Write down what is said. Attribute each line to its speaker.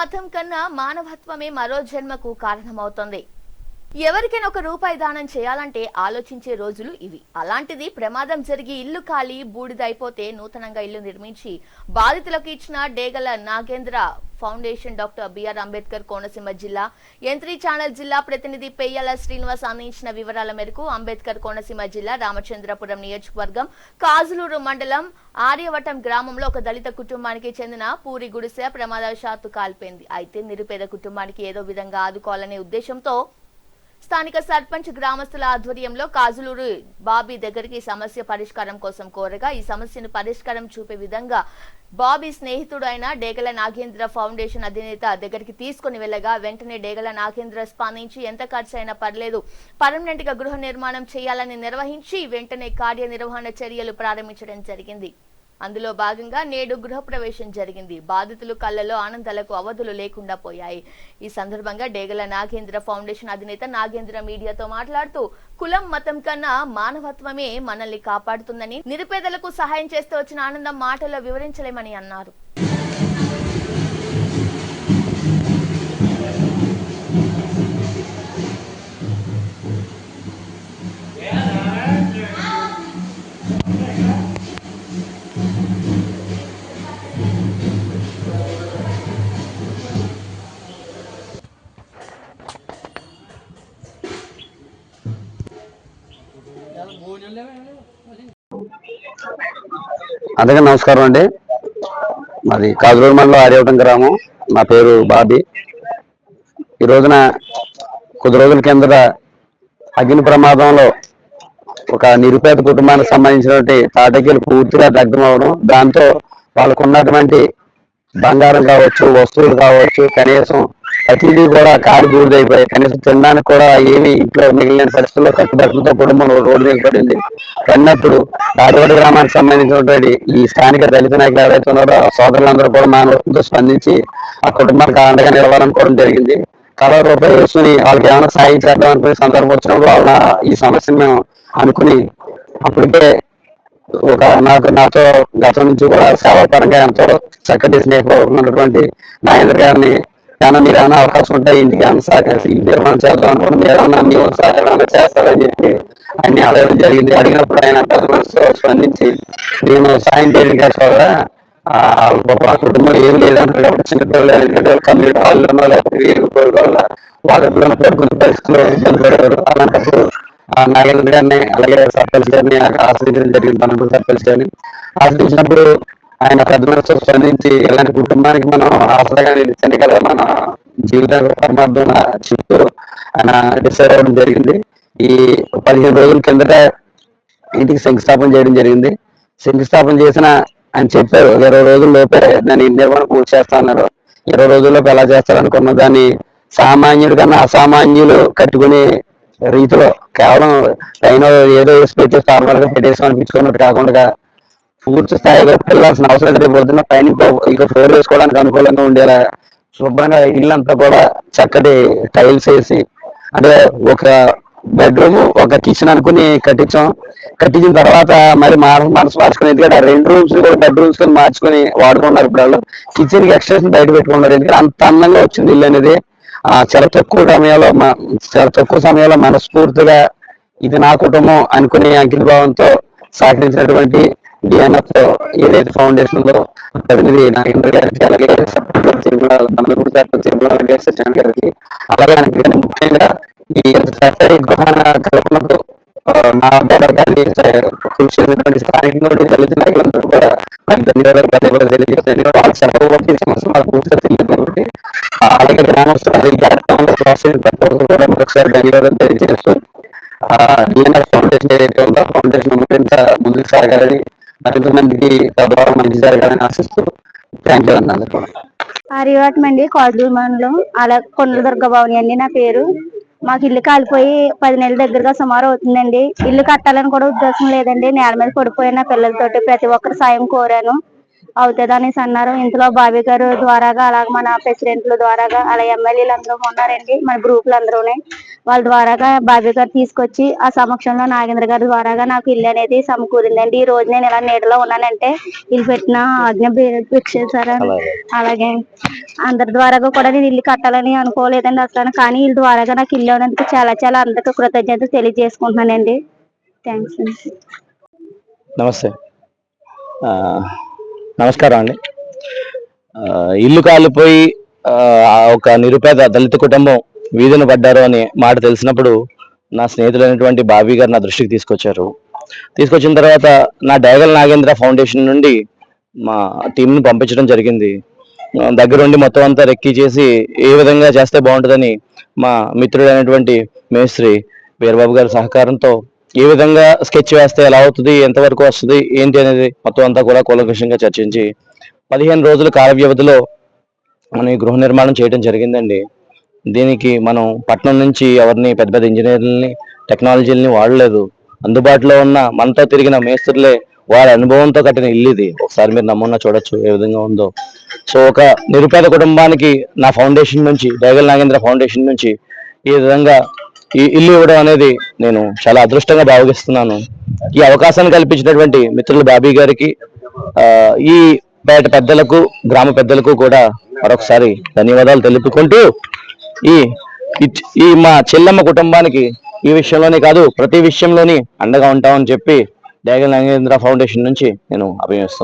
Speaker 1: మతం కన్నా మానవత్వమే మరో జన్మకు కారణమవుతోంది. ఎవరికైనా ఒక రూపాయి దానం చేయాలంటే ఆలోచించే రోజులు ఇవి. అలాంటిది ప్రమాదం జరిగి ఇల్లు ఖాళీ బూడిదైపోతే నూతనంగా ఇల్లు నిర్మించి బాధితులకు ఇచ్చిన Degala Nagendra foundation doctor BR Ambedkar Konaseema జిల్లా ఎంత్రీ ఛానల్ జిల్లా ప్రతినిధి పెయ్యల శ్రీనివాస్ అందించిన వివరాల మేరకు అంబేద్కర్ కోనసీమ జిల్లా రామచంద్రపురం నియోజకవర్గం కాజులూరు మండలం ఆర్యవటం గ్రామంలో ఒక దళిత కుటుంబానికి చెందిన పూరి గుడిసె ప్రమాదవశాత్తు కాల్పోయింది. అయితే నిరుపేద కుటుంబానికి ఏదో విధంగా ఆదుకోవాలనే ఉద్దేశంతో స్థానిక సర్పంచ్ గ్రామస్తుల ఆధ్వర్యంలో కాజులూరు బాబీ దగ్గరికి సమస్య పరిష్కారం కోసం కోరగా ఈ సమస్యను పరిష్కారం చూపే విధంగా బాబీ స్నేహితుడు అయిన డేగల నాగేంద్ర ఫౌండేషన్ అధినేత దగ్గరికి తీసుకుని వెళ్ళగా వెంటనే డేగల నాగేంద్ర స్పందించి ఎంత ఖర్చు అయినా పర్లేదు పర్మనెంట్గా గృహ నిర్మాణం చేయాలని నిర్వహించి వెంటనే కార్యనిర్వహణ చర్యలు ప్రారంభించడం జరిగింది. అందులో భాగంగా నేడు గృహప్రవేశం జరిగింది. బాధితులు కళ్ళలో ఆనందాలకు అవధులు లేకుండా పోయాయి. ఈ సందర్భంగా డేగల నాగేంద్ర ఫౌండేషన్ అధినేత నాగేంద్ర మీడియాతో మాట్లాడుతూ కులం మతం కన్నా మానవత్వమే మనల్ని కాపాడుతుందని నిరుపేదలకు సహాయం చేస్తూ వచ్చిన ఆనందం మాటల్లో వివరించలేమని అన్నారు.
Speaker 2: అందరికీ నమస్కారం అండి. మాది కాజులూరు మండలం ఆర్యవటం గ్రామం. నా పేరు బాబీ. ఈ రోజున కొద్ది రోజుల కిందట అగ్ని ప్రమాదంలో ఒక నిరుపేద కుటుంబానికి సంబంధించినటువంటి తాటకీలు పూర్తిగా దగ్ధం అవడం దాంతో వాళ్ళకు ఉన్నటువంటి బంగారం కావచ్చు వస్తువులు కావచ్చు కనీసం ప్రతిదీ కూడా కారు బూడిదైపోయాయి కనీసం తినడానికి కూడా ఏమి ఇంట్లో మిగిలిన పరిస్థితుల్లో కట్టుబట్టలతో కుటుంబం రోడ్డు మీద పడింది. అన్నప్పుడు రాజవాడ గ్రామానికి సంబంధించినటువంటి ఈ స్థానిక దళిత నాయకులు ఎవరైతే ఉన్నారో సోదరులందరూ కూడా మానవత్వంతో స్పందించి ఆ కుటుంబానికి అండగా నిలవాలనుకోవడం జరిగింది. కళ రూపాయి వేసుకుని వాళ్ళకి ఏమైనా సాయం చేద్దాం అనుకునే సందర్భం వచ్చినప్పుడు వాళ్ళ ఈ సమస్యను మేము అనుకుని అప్పటికే ఒక నాకు నాతో గతం నుంచి కూడా సేవాపరంగా ఎంతో చక్కటి స్నేహం ఉన్నటువంటి నాగేంద్ర గారిని కానీ మీరు ఏమైనా అవకాశం ఉంటే ఇంటికి ఏమైనా సహకరిస్తే ఇంటి ఏమైనా చేద్దాం అనుకుంటే మీరు ఏమన్నా మేము సహకారం చేస్తారని చెప్పి అన్ని అడగడం జరిగింది. అడిగినప్పుడు ఆయన పెద్ద స్పందించి నేను సాయం చేయడానికి కూడా ఆ కుటుంబం ఏం లేదంటారు కాబట్టి చిన్నపిల్లలు ఎందుకంటే కమ్యూనిటీ హాల్లో లేకపోతే వీరి వల్ల వాళ్ళ పిల్లలు పడుకునే పరిస్థితుల్లో ఇబ్బంది పడేవారు. అలాంటప్పుడు ఆ నాగేంద్ర గారిని అలాగే సర్పంచ్ గారిని ఆశ్రయించడం జరిగింది. మనకు సర్పంచ్ గారిని ఆశ్రయించినప్పుడు ఆయన పెద్ద స్పందించి ఇలాంటి కుటుంబానికి మనం ఆసరాగా నిలిచాను కదా. మన జీవిత పరమార్థం చెప్తూ ఆయన డిసైడ్ అవ్వడం జరిగింది. ఈ పదిహేను రోజుల కిందట ఇంటికి శంకుస్థాపన చేయడం జరిగింది. శంకుస్థాపన చేసిన ఆయన చెప్పారు ఇరవై రోజుల లోపే దాన్ని నిర్మాణం పూర్తి చేస్తా అన్నారు. ఇరవై రోజుల్లోపు ఎలా చేస్తారనుకున్న దాన్ని సామాన్యుడు కన్నా అసామాన్యులు కట్టుకునే రీతిలో కేవలం పైన ఏదో వేసి పెట్టి ఫార్మల్గా పెట్టేసి అనిపించుకున్నట్టు కాకుండా పూర్తి స్థాయిలో వెళ్ళాల్సిన అవసరం లేదు. రేపు పొద్దున్న పైన ఇక ఫ్లోర్ వేసుకోవడానికి అనుకూలంగా ఉండేలా శుభ్రంగా ఇల్లంతా కూడా చక్కటి టైల్స్ వేసి అంటే ఒక బెడ్రూమ్ ఒక కిచెన్ అనుకుని కట్టించాం. కట్టించిన తర్వాత మరి మనసు మార్చుకుని ఎందుకంటే రెండు రూమ్స్ కూడా బెడ్రూమ్స్ కింద మార్చుకుని వాడుకున్నారు ఇప్పుడు వాళ్ళు. కిచెన్కి ఎక్స్టెన్షన్ బయట పెట్టుకున్నారు. ఎందుకంటే అంత అందంగా వచ్చింది ఇల్లు అనేది. ఆ చాలా తక్కువ సమయంలో చాలా తక్కువ సమయంలో మనస్ఫూర్తిగా ఇది నా కుటుంబం అనుకునే అంకిత భావంతో సహకరించినటువంటి డిఎన్ఎఫ్ ఏదైతే ఫౌండేషన్లో ప్రతినిధి నాగేంద్ర గారికి అలాగే నందమూరి గారికి తిరుమల వెంకటేశ్వర స్వామి గారికి అలాగే ముఖ్యంగా ఈ చక్కటి గృహ కల్పనకు ఆ, నా బ్రదర్ గారిని కృషి చేసినటువంటి స్థానికంగా దళిత నాయకులందరూ కూడా మరి ధన్యవాదాలు ధన్యవాదాలు తెలియజేస్తాను వాళ్ళ సెలవు ఈ సమస్య మాకు పూర్తిగా తెలియదు కాబట్టి అలాగే గ్రామస్తులు కార్యక్రమంలో ప్రోత్సహించిన ప్రతి కూడా మరొకసారి ధన్యవాదాలు తెలియజేస్తూ డిఎన్ఎస్ ఫౌండేషన్ ఏదైతే ఉందో ఫౌండేషన్ మరింత ముందుకు సాగాలని మరింత మందికి ప్రభావం మంచి జరగాలని ఆశిస్తూ థ్యాంక్ యూ అన్న అందరికీ కూడా.
Speaker 3: మండలం అలా కొండల దుర్గ భవని అండి నా పేరు. మాకు ఇల్లు కాలిపోయి పది నెలల దగ్గరగా సుమారు అవుతుందండి. ఇల్లు కట్టాలని కూడా ఉద్దేశం లేదండి. నేల మీద పడిపోయిన పిల్లలతోటి. ప్రతి ఒక్కరు సాయం కోరాను. అవుతుంది అనేసి అన్నారు. ఇంతలో బాబీ గారు ద్వారాగా అలాగే మన ప్రెసిడెంట్ల ద్వారాగా అలా ఎమ్మెల్యేలు అందరూ ఉన్నారండి. మన గ్రూపులు అందరూనే వాళ్ళ ద్వారాగా బాబీ గారు తీసుకొచ్చి ఆ సమక్షంలో నాగేంద్ర గారి ద్వారాగా నాకు ఇల్లు అనేది సమకూరిందండి. ఈ రోజు నేను ఇలా నీడలో ఉన్నానంటే ఇల్లు పెట్టిన ఆజ్ఞ సార్ అలాగే. అందరి ద్వారాగా కూడా నేను ఇల్లు కట్టాలని అనుకోలేదండి అసలు. కానీ వీళ్ళ ద్వారాగా నాకు ఇల్లు అనేందుకు చాలా చాలా అందరికీ కృతజ్ఞతలు తెలియజేసుకుంటున్నానండి. థ్యాంక్స్ అండి.
Speaker 4: నమస్తే. నమస్కారం అండి. ఇల్లు కాలిపోయి ఆ, ఒక నిరుపేద దళిత కుటుంబం వీధిని పడ్డారు అని మాట తెలిసినప్పుడు నా స్నేహితులైనటువంటి బాబీ గారు నా దృష్టికి తీసుకొచ్చారు. తీసుకొచ్చిన తర్వాత నా డైగల్ నాగేంద్ర ఫౌండేషన్ నుండి మా టీంని పంపించడం జరిగింది. దగ్గరుండి మొత్తం అంతా రెక్కి చేసి ఏ విధంగా చేస్తే బాగుంటుందని మా మిత్రుడైనటువంటి మేస్త్రి వీరబాబు గారి సహకారంతో ఏ విధంగా స్కెచ్ వేస్తే ఎలా అవుతుంది ఎంతవరకు వస్తుంది ఏంటి అనేది మొత్తం అంతా కూడా కూలంకషంగా చర్చించి పదిహేను రోజుల కాల వ్యవధిలో మనం ఈ గృహ నిర్మాణం చేయడం జరిగిందండి. దీనికి మనం పట్నం నుంచి ఎవరిని పెద్ద పెద్ద ఇంజనీర్లని టెక్నాలజీలని వాడలేదు. అందుబాటులో ఉన్న మనతో తిరిగిన మేస్త్రులే వారి అనుభవంతో కట్టిన ఇల్లు ఇది. ఒకసారి మీరు నమూనా చూడొచ్చు ఏ విధంగా ఉందో. సో ఒక నిరుపేద కుటుంబానికి నా ఫౌండేషన్ నుంచి డైగల్ నాగేంద్ర ఫౌండేషన్ నుంచి ఈ విధంగా ఈ ఇల్లు ఇవ్వడం అనేది నేను చాలా అదృష్టంగా భావిస్తున్నాను. ఈ అవకాశాన్ని కల్పించినటువంటి మిత్రులు బాబీ గారికి ఈ పేట పెద్దలకు గ్రామ పెద్దలకు కూడా మరొకసారి ధన్యవాదాలు తెలుపుకుంటూ ఈ ఈ- మా చెల్లమ్మ కుటుంబానికి ఈ విషయంలోనే కాదు ప్రతి విషయంలోని అండగా ఉంటామని చెప్పి డైగల్ నాగేంద్ర ఫౌండేషన్ నుంచి నేను అభినయిస్తున్నాను